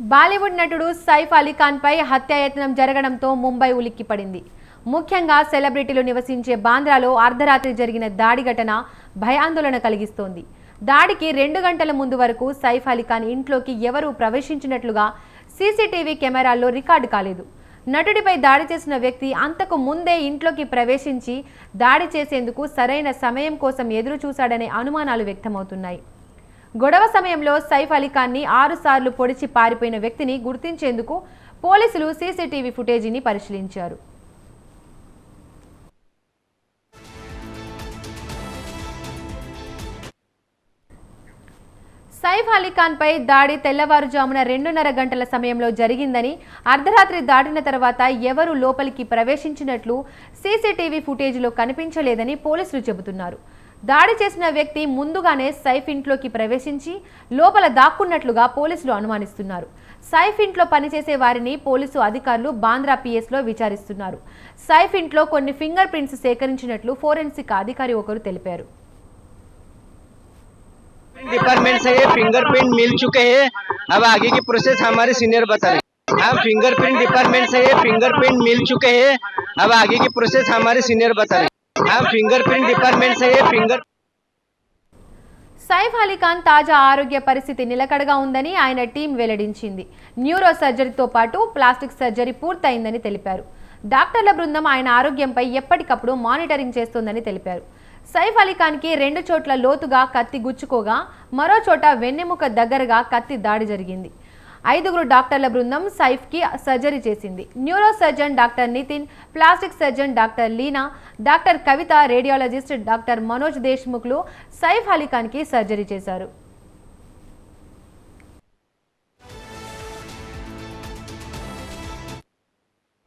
బాలీవుడ్ నటుడు సైఫ్ అలీఖాన్పై హత్యాయత్నం జరగడంతో ముంబై ఉలిక్కిపడింది. ముఖ్యంగా సెలబ్రిటీలు నివసించే బాంద్రాలో అర్ధరాత్రి జరిగిన దాడి ఘటన భయాందోళన కలిగిస్తోంది. దాడికి రెండు గంటల ముందు వరకు సైఫ్ అలీ ఖాన్ ఇంట్లోకి ఎవరూ ప్రవేశించినట్లుగా సీసీటీవీ కెమెరాల్లో రికార్డు కాలేదు. నటుడిపై దాడి చేసిన వ్యక్తి అంతకు ముందే ఇంట్లోకి ప్రవేశించి దాడి చేసేందుకు సరైన సమయం కోసం ఎదురు చూశాడనే అనుమానాలు వ్యక్తమవుతున్నాయి. గొడవ సమయంలో సైఫ్ అలీఖాన్ని ఆరు సార్లు పొడిచి పారిపోయిన వ్యక్తిని గుర్తించేందుకు పోలీసులు సీసీటీవీ ఫుటేజీని పరిశీలించారు. సైఫ్ అలీఖాన్పై పై దాడి తెల్లవారుజామున రెండున్నర గంటల సమయంలో జరిగిందని అర్ధరాత్రి దాటిన తర్వాత ఎవరు లోపలికి ప్రవేశించినట్లు సీసీటీవీ ఫుటేజ్లో కనిపించలేదని పోలీసులు చెబుతున్నారు. దాడి చేసిన వ్యక్తి ముందుగానే సైఫ్ ఇంట్లోకి ప్రవేశించి లోపల దాక్కున్నట్లుగా పోలీసులు అనుమానిస్తున్నారు సైఫ్ ఇంట్లో పనిచేసే వారిని పోలీసు అధికారులు బాంద్రా పిఎస్లో విచారిస్తున్నారు సైఫ్ ఇంట్లో కొన్ని ఫింగర్ ప్రింట్స్ సేకరించినట్లు ఫోరెన్సిక్ అధికారి ఒకరు తెలిపారు डिपार्टमेंट से ये फिंगरप्रिंट मिल चुके हैं अब आगे की प्रोसेस हमारे सीनियर बता रहे हैं। हाँ फिंगरप्रिंट डिपार्टमेंट से ये फिंगरप्रिंट मिल चुके हैं अब आगे की प्रोसेस हमारे सीनियर बता रहे हैं। हाँ फिंगरप्रिंट डिपार्टमेंट से ये फिंगर సైఫ్ అలీ ఖాన్ తాజా ఆరోగ్య పరిస్థితి నిలకడగా ఉందని ఆయన టీం వెల్లడించింది న్యూరో సర్జరీతో పాటు ప్లాస్టిక్ సర్జరీ పూర్తయిందని తెలిపారు డాక్టర్ల బృందం ఆయన ఆరోగ్యంపై ఎప్పటికప్పుడు మానిటరింగ్ చేస్తోందని తెలిపారు సైఫ్ అలీ ఖాన్కి రెండు చోట్ల లోతుగా కత్తి గుచ్చుకోగా మరో చోట వెన్నెముక దగ్గరగా కత్తి దాడి జరిగింది ఐదుగురు డాక్టర్ల బృందం సైఫ్కి సర్జరీ చేసింది neuro surgeon doctor Nitin plastic surgeon doctor Leena doctor Kavita radiologist doctor Manoj దేశ్ముఖ్లు Saif Ali ఖాన్కి surgery చేశారు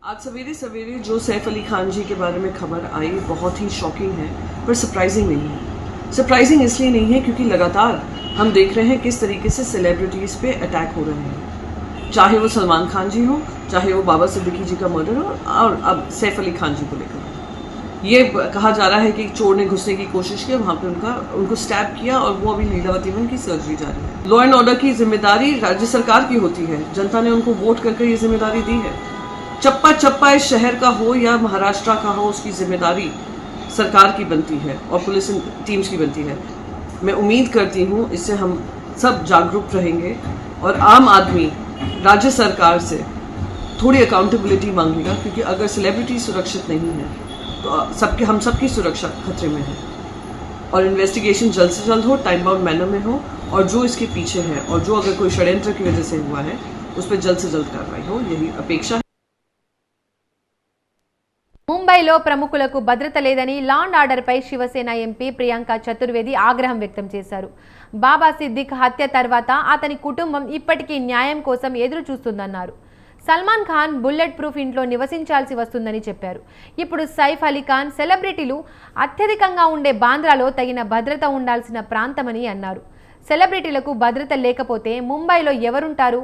आज सवेरे सवेरे जो सैफ अली खान जी के बारे में खबर आई बहुत ही शॉकिंग है पर सरप्राइजिंग नहीं है सरप्राइजिंग इसलिए नहीं है क्योंकि लगातार हम देख रहे हैं किस तरीके से सेलिब्रिटीज़ पे अटैक हो रहे हैं। चाहे वो सलमान खान जी हो, चाहे वो बाबा सिद्दीकी जी का मर्डर हो, और अब सैफ अली खान जी को लेकर। ये कहा जा रहा है कि चोर ने घुसने की कोशिश की वहाँ पे उनका, उनको स्टैप किया और वो अभी लीलावती में उनकी सर्जरी जारी है। लॉ एंड ऑर्डर की ज़िम्मेदारी राज्य सरकार की होती है। जनता ने उनको वोट करके ये ज़िम्मेदारी दी है। चप्पा चप्पा इस शहर का हो या महाराष्ट्र का हो, उसकी ज़िम्मेदारी सरकार की बनती है और पुलिस टीम्स की बनती है। मैं उम्मीद करती हूँ इससे हम सब जागरूक रहेंगे और आम आदमी, राज्य सरकार से थोड़ी अकाउंटेबिलिटी मांगेगा, क्योंकि अगर सेलिब्रिटी सुरक्षित नहीं है तो सबके, हम सबकी सुरक्षा खतरे में है। और इन्वेस्टिगेशन जल्द से जल्द हो टाइम बाउंड मैनर में हो, और जो इसके पीछे है, और जो अगर कोई षड्यंत्र की वजह से हुआ है, उस पर जल्द से जल्द कार्रवाई हो, यही अपेक्षा है। ముంబైలో ప్రముఖులకు భద్రత లేదని లాండ్ ఆర్డర్పై శివసేన ఎంపీ ప్రియాంక చతుర్వేది ఆగ్రహం వ్యక్తం చేశారు. బాబా సిద్దిక్ హత్య తర్వాత అతని కుటుంబం ఇప్పటికీ న్యాయం కోసం ఎదురు చూస్తుందన్నారు. సల్మాన్ ఖాన్ బుల్లెట్ ప్రూఫ్ ఇంట్లో నివసించాల్సి వస్తుందని చెప్పారు. ఇప్పుడు సైఫ్ అలీ ఖాన్ సెలబ్రిటీలు అత్యధికంగా ఉండే బాంద్రాలో తగిన భద్రత ఉండాల్సిన ప్రాంతమని అన్నారు. సెలబ్రిటీలకు భద్రత లేకపోతే ముంబైలో ఎవరుంటారు?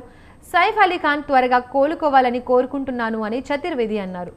సైఫ్ అలీ ఖాన్ త్వరగా కోలుకోవాలని కోరుకుంటున్నాను అని చతుర్వేది అన్నారు.